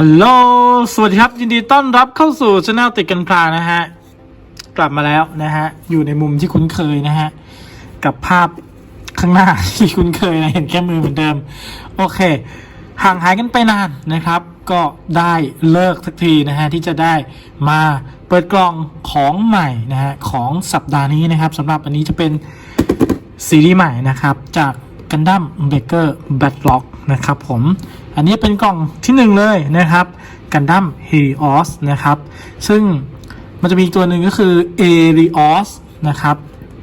ฮัลโหล สวัสดีครับ ยินดีต้อนรับเข้าสู่ช anel ติดกันพลานะฮะ กลับมาแล้วนะฮะ อยู่ในมุมที่คุ้นเคยนะฮะ กับภาพข้างหน้าที่คุ้นเคยนะ เห็นแค่มือเหมือนเดิม โอเค ห่างหายกันไปนานนะครับ ก็ได้เลิกสักทีนะฮะ ที่จะได้มาเปิดกล่องของใหม่นะฮะ ของสัปดาห์นี้นะครับสำหรับอันนี้จะเป็นซีรีส์ใหม่นะครับ จากกันดั้มเบเกอร์แบทล็อกนะครับผม อันนี้เป็นกล่องที่หนึ่งเลยนะครับกันดั้มเฮริออสนะครับ ซึ่งมันจะมีตัวหนึ่งก็คือเอริออสนะครับ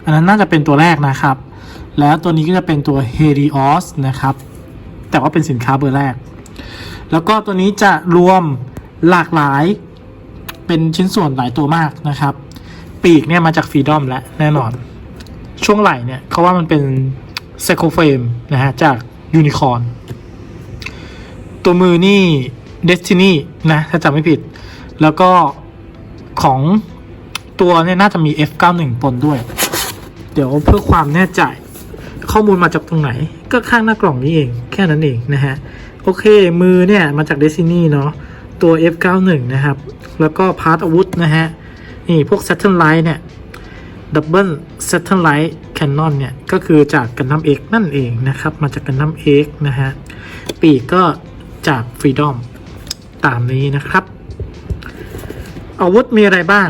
อันนั้นน่าจะเป็นตัวแรกนะครับ แล้วตัวนี้ก็จะเป็นตัวเฮริออสนะครับ แต่ว่าเป็นสินค้าเบอร์แรก แล้วก็ตัวนี้จะรวมหลากหลายเป็นชิ้นส่วนหลายตัวมากนะครับ ปีกเนี่ยมาจากฟรีดอมและแน่นอน ช่วงไหล่เนี่ยเขาว่ามันเป็นไซโคเฟรมนะฮะจากยูนิคอ r n ตัวมือนี่ Destiny นะถ้าจำไม่ผิด แล้วก็ของตัวเนี่ยน่าจะมี F91 ปนด้วย เดี๋ยวเพื่อความแน่ใจ ข้อมูลมาจากตรงไหน ก็ข้างหน้ากล่องนี้เอง แค่นั้นเองนะฮะ โอเค มือเนี่ยมาจาก Destiny เนาะตัว F91 นะครับ แล้วก็พาร์ทอาวุธนะฮะ นี่พวก Saturn Light เนี่ยดับเบิลเซตเทอร์ไลท์แคนนอนเนี่ย ก็คือจากกันดั้มเอกนั่นเองนะครับ มาจากกันดั้มเอกนะฮะ ปีกก็ จากฟรีดอมตามนี้นะครับ อาวุธมีอะไรบ้าง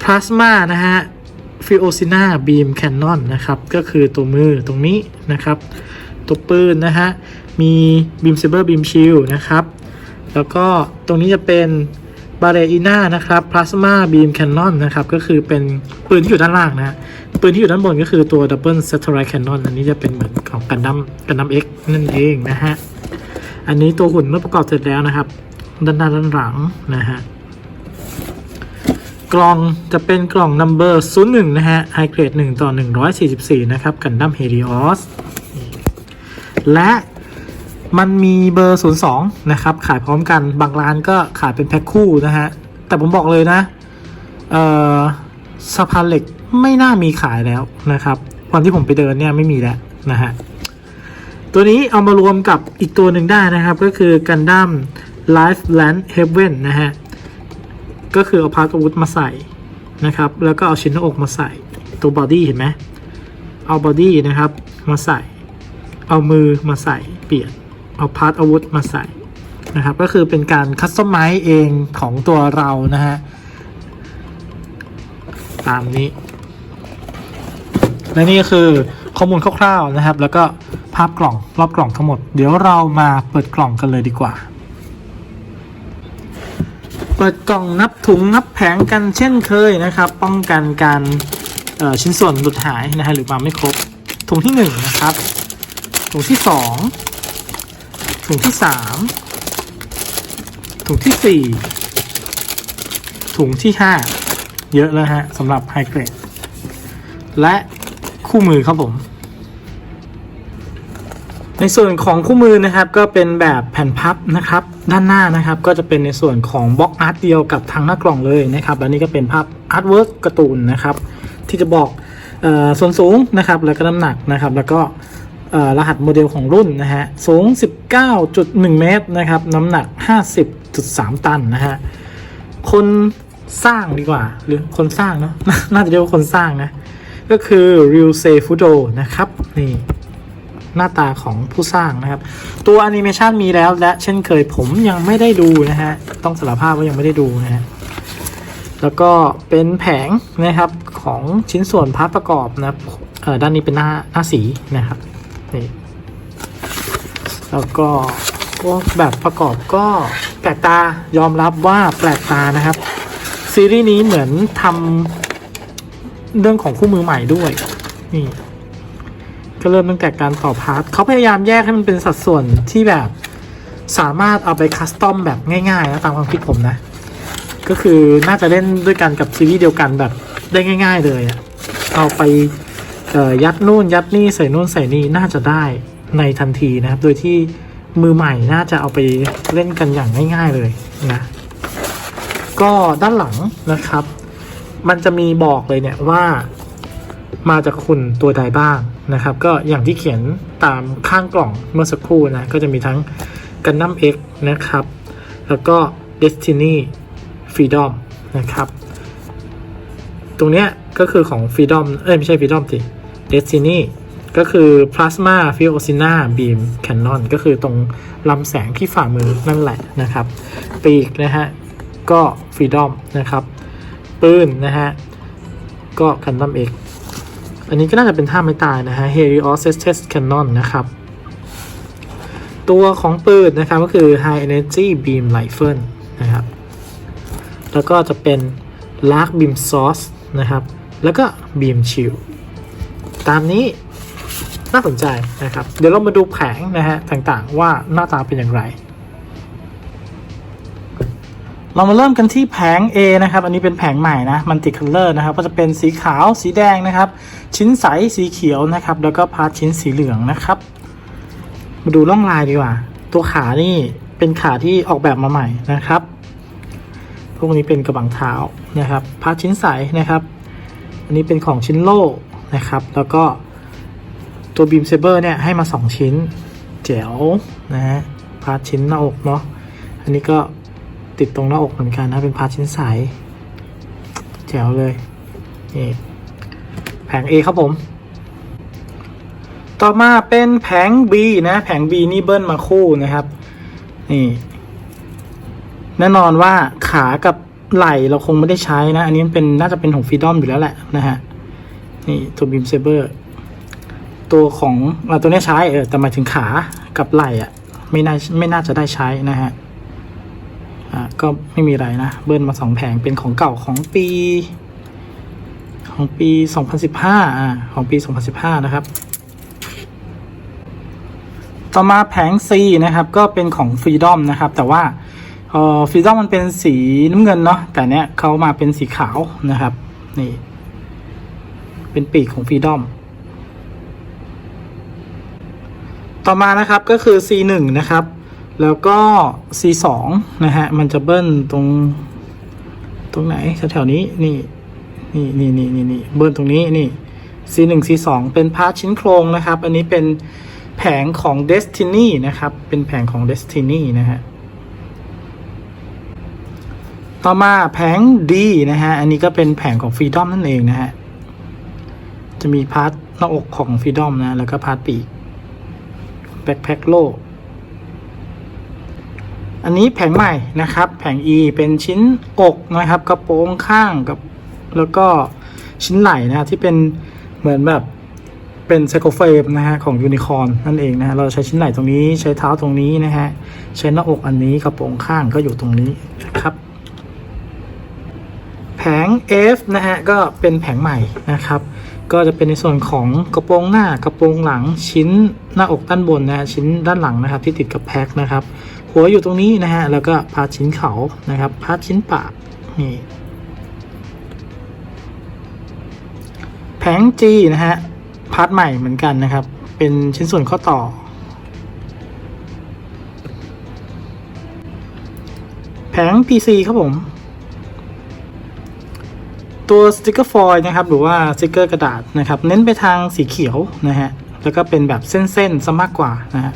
พลาสมานะฮะฟิโอซิน่าบีมแคนนอนนะครับ ก็คือตัวมือตรงนี้นะครับ ตัวปืนนะฮะ มีบีมเซเบอร์บีมชิลนะครับ แล้วก็ตรงนี้จะเป็นบาเรอีน่านะครับพลาสมาบีมแคนนอนนะครับ ก็คือเป็นปืนที่อยู่ด้านล่างนะฮะปืนที่อยู่ด้านบนก็คือตัวดับเบิลเซตไรแคนนอนอันนี้จะเป็นเหมือนของกันดั้มกันดั้มเอ็กนั่นเองนะฮะ อันนี้ตัวหุ่นเมื่อประกอบเสร็จแล้วนะครับ ด้านหน้าด้านหลังนะฮะกล่องจะเป็นกล่อง number 01 นะฮะ high grade 1ต่อ 144 นะครับ กันดั้มเฮลิออสและมันมีเบอร์ 02 นะครับ ขายพร้อมกันบางร้านก็ขายเป็นแพ็คคู่นะฮะ แต่ผมบอกเลยนะเอ่อสะพานเหล็กไม่น่ามีขายแล้วนะครับ วันที่ผมไปเดินเนี่ยไม่มีแล้วนะฮะ ตัวนี้เอามารวมกับอีกตัวหนึ่งได้นะครับ ก็คือกันดั้ม Life Land Heaven นะฮะ ก็คือเอาพาร์ทอาวุธมาใส่นะครับ แล้วก็เอาชิ้นหน้าอกมาใส่ตัวบอดี้เห็นไหมเอาบอดี้นะครับมาใส่ เอามือมาใส่เปลี่ยน เอาพาร์ทอาวุธมาใส่นะครับ ก็คือเป็นการคัสตอมไมซ์เองของตัวเรานะฮะ ตามนี้ และนี่ก็คือข้อมูลคร่าวๆนะครับ แล้วก็ ภาพกล่องรอบกล่องทั้งหมด เดี๋ยวเรามาเปิดกล่องกันเลยดีกว่า เปิดกล่องนับถุงนับแผงกันเช่นเคยนะครับ ป้องกันการชิ้นส่วนหลุดหายนะฮะหรือมาไม่ครบถุงที่หนึ่งนะครับถุงที่สองถุงที่สามถุงที่สี่ถุงที่ห้าเยอะแล้วฮะสำหรับไฮเกรดและคู่มือครับผม ในส่วนของคู่มือนะครับก็เป็นแบบแผ่นพับนะครับ ด้านหน้านะครับก็จะเป็นในส่วนของบล็อกอาร์ตเดียวกับทางหน้ากล่องเลยนะครับแล้วนี่ก็เป็นภาพอาร์ตเวิร์กการ์ตูนนะครับ ที่จะบอกเออส่วนสูงนะครับแล้วก็น้ำหนักนะครับ แล้วก็รหัสโมเดลของรุ่นนะฮะสูง 19.1 เมตรนะครับ น้ำหนัก 50.3 ตันนะฮะคนสร้างดีกว่า หรือคนสร้างเนาะน่าจะเรียกว่าคนสร้างนะ ก็คือ Ryu s e f u d o นะครับนี่ หน้าตาของผู้สร้างนะครับ ตัวแอนิเมชันมีแล้วและเช่นเคยผมยังไม่ได้ดูนะฮะ ต้องสารภาพว่ายังไม่ได้ดูนะฮะ แล้วก็เป็นแผงนะครับของชิ้นส่วนพาร์ทประกอบนะครับเออด้านนี้เป็นหน้าหน้าสีนะครับนี่แล้วก็พวกแบบประกอบก็แปลกตายอมรับว่าแปลกตานะครับ ซีรีส์นี้เหมือนทำเรื่องของคู่มือใหม่ด้วยนี่ ก็เริ่มตั้งแต่การต่อพาร์ทเขาพยายามแยกให้มันเป็นสัดส่วนที่แบบสามารถเอาไปคัสตอมแบบง่ายๆนะตามความคิดผมนะ ก็คือน่าจะเล่นด้วยกันกับซีรีส์เดียวกันแบบได้ง่าย ๆ เลยอะเอาไปยัดนู่นยัดนี่ใส่นู่นใส่นี่น่าจะได้ในทันทีนะครับ โดยที่มือใหม่น่าจะเอาไปเล่นกันอย่างง่าย ๆเลยนะก็ด้านหลังนะครับ มันจะมีบอกเลยเนี่ยว่า มาจากคุณตัวใดบ้างนะครับ ก็อย่างที่เขียนตามข้างกล่องเมื่อสักครู่นะ ก็จะมีทั้งกันนัมเอ็กนะครับ แล้วก็ Destiny Freedom นะครับ ตรงเนี้ยก็คือของ Freedom เอ้ย ไม่ใช่ Freedom สิ Destiny ก็คือ Plasma f i o c i n a Beam Cannon ก็คือตรงลำแสงที่ฝ่ามือนั่นแหละนะครับ ปีกนะฮะ ก็ Freedom นะครับ ปืนนะฮะ ก็ Gundam X อันนี้ก็น่าจะเป็นท่าไม่ตายนะฮะ Helios Test Cannon นะครับ ตัวของปืนนะครับก็คือ High Energy Beam Rifle นะครับ แล้วก็จะเป็น Lark Beam Source นะครับ แล้วก็ Beam Shield ตามนี้น่าสนใจนะครับ เดี๋ยวเรามาดูแผงนะฮะต่างๆว่าหน้าตาเป็นอย่างไร เรามาเริ่มกันที่แผง A นะครับ อันนี้เป็นแผงใหม่นะมันติคัลเลอร์นะครับ ก็จะเป็นสีขาว สีแดงนะครับ ชิ้นใส สีเขียวนะครับ แล้วก็พาร์ทชิ้นสีเหลืองนะครับ มาดูร่องลายดีกว่า ตัวขานี่เป็นขาที่ออกแบบมาใหม่นะครับ พวกนี้เป็นกระบังเท้านะครับ พาร์ทชิ้นใสนะครับ อันนี้เป็นของชิ้นโล่นะครับ แล้วก็ตัวบีมเซเบอร์เนี่ยให้มา 2 ชิ้น แจ๋วนะฮะ พาร์ทชิ้นหน้าอกเนาะ อันนี้ก็ ติดตรงหน้าอกเหมือนกันนะ เป็นพาร์ทชิ้นใสแจ๋วเลยนี่แผง A ครับผม ต่อมาเป็นแผง B นะ แผง B นี่เบิ้ลมาคู่นะครับ นี่ แน่นอนว่าขากับไหล่เราคงไม่ได้ใช้นะ อันนี้เป็นน่าจะเป็นของฟรีดอมอยู่แล้วแหละนะฮะ นี่ตัวบีมเซเบอร์ตัวของอ่าตัวนี้ใช้เออแต่หมายถึงขากับไหล่อะไม่น่าไม่น่าจะได้ใช้นะฮะ อ่าก็ไม่มีอะไรนะ เบิ้ลมาสองแผงเป็นของเก่าของปี ของปี 2015อ่าของปี 2015 นะครับ ต่อมาแผง C นะครับ ก็เป็นของ Freedom นะครับ แต่ว่าเอ่อ Freedom มันเป็นสีน้ำเงินเนาะแต่เนี้ยเขามาเป็นสีขาวนะครับ นี่ เป็นปีกของ Freedom ต่อมานะครับก็คือ C1 นะครับ แล้วก็ C2 นะฮะ มันจะเบิ้ลตรง ตรงไหนแถวๆนี้ นี่ นี่นี่นี่นี่นี่เบิ้ลตรงนี้ นี่ C1 C2 เป็นพาร์ทชิ้นโครงนะครับ อันนี้เป็นแผงของ Destiny นะครับ เป็นแผงของ Destiny นะฮะ ต่อมาแผง D นะฮะ อันนี้ก็เป็นแผงของ Freedom นั่นเองนะฮะ จะมีพาร์ทหน้าอกของ Freedom นะ แล้วก็พาร์ทปีก Backpack โล อันนี้แผงใหม่นะครับ แผง E เป็นชิ้นอกนะครับ กระโปรงข้างกับแล้วก็ชิ้นไหล่นะที่เป็นเหมือนแบบเป็นไซโคเฟมนะฮะของยูนิคอร์นนั่นเองนะฮะเราใช้ชิ้นไหล่ตรงนี้ใช้เท้าตรงนี้นะฮะใช้หน้าอกอันนี้กระโปรงข้างก็อยู่ตรงนี้นะครับ แผง F นะฮะก็เป็นแผงใหม่นะครับ ก็จะเป็นในส่วนของกระโปรงหน้ากระโปรงหลังชิ้นหน้าอกด้านบนนะฮะชิ้นด้านหลังนะครับ ที่ติดกับแพ็คนะครับ หัวอยู่ตรงนี้นะฮะ แล้วก็พาร์ทชิ้นเขานะครับ พาร์ทชิ้นปากนี่แผง G นะฮะ พาร์ทใหม่เหมือนกันนะครับ เป็นชิ้นส่วนข้อต่อ แผง PC ครับผม ตัวสติกเกอร์ฟอยล์นะครับ หรือว่าสติกเกอร์กระดาษนะครับ เน้นไปทางสีเขียวนะฮะ แล้วก็เป็นแบบเส้นๆซะมากกว่านะฮะ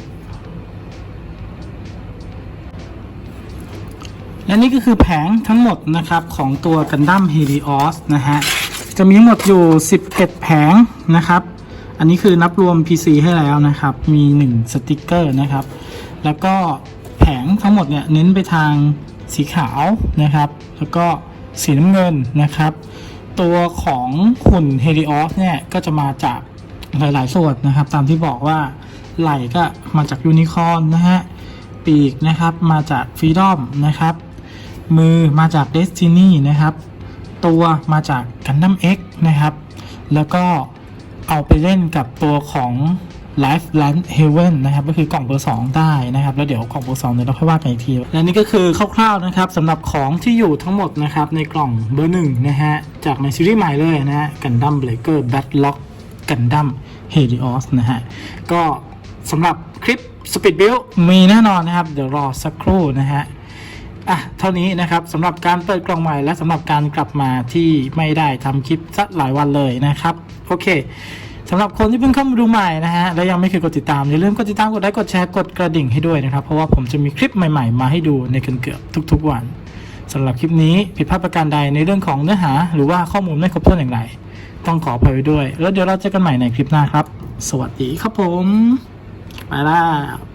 และนี่ก็คือแผงทั้งหมดนะครับของตัวกันดั้ม Helios นะฮะ จะมีหมดอยู่ 11 แผงนะครับ อันนี้คือนับรวม PC ให้แล้วนะครับ มี 1 สติกเกอร์นะครับ แล้วก็แผงทั้งหมดเนี่ยเน้นไปทางสีขาวนะครับ แล้วก็สีน้ำเงินนะครับ ตัวของหุ่น Helios เนี่ยก็จะมาจากหลาย ๆ ส่วนนะครับ ตามที่บอกว่าไหล่ก็มาจากยูนิคอร์นนะฮะ ปีกนะครับมาจากฟรีดอมนะครับ มือมาจาก Destiny นะครับ ตัวมาจาก Gundam X นะครับ แล้วก็เอาไปเล่นกับตัวของ Life Land Heaven นะครับก็คือกล่องเบอร์ 2 ได้นะครับ แล้วเดี๋ยวกล่องเบอร์ 2เดี๋ยเราค่อยว่ากันอีกที และนี่ก็คือคร่าวๆนะครับสำหรับของที่อยู่ทั้งหมดนะครับ ในกล่องเบอร์ 1 นะฮะ จากในซีรีส์ใหม่เลยนะฮะ Gundam Breaker Badlock Gundam Helios นะฮะ ก็สำหรับคลิป Speed Build มีแน่นอนนะครับ เดี๋ยวรอสักครู่นะฮะ อะเท่านี้นะครับสำหรับการเปิดกล่องใหม่และสำหรับการกลับมาที่ไม่ได้ทำคลิปสักหลายวันเลยนะครับโอเคสำหรับคนที่เพิ่งเข้ามาดูใหม่นะฮะและยังไม่เคยกดติดตามอย่าลืมกดติดตามกดไลค์กดแชร์กดกระดิ่งให้ด้วยนะครับเพราะว่าผมจะมีคลิปใหม่ๆ มาให้ดูในเกือบๆทุก ๆ วันสำหรับคลิปนี้ผิดพลาดประการใดในเรื่องของเนื้อหา หรือว่าข้อมูลไม่ครบถ้วนอย่างไร ต้องขออภัยไว้ด้วย แล้วเดี๋ยวเราเจอกันใหม่ในคลิปหน้าครับ สวัสดีครับผม ไปแล้ว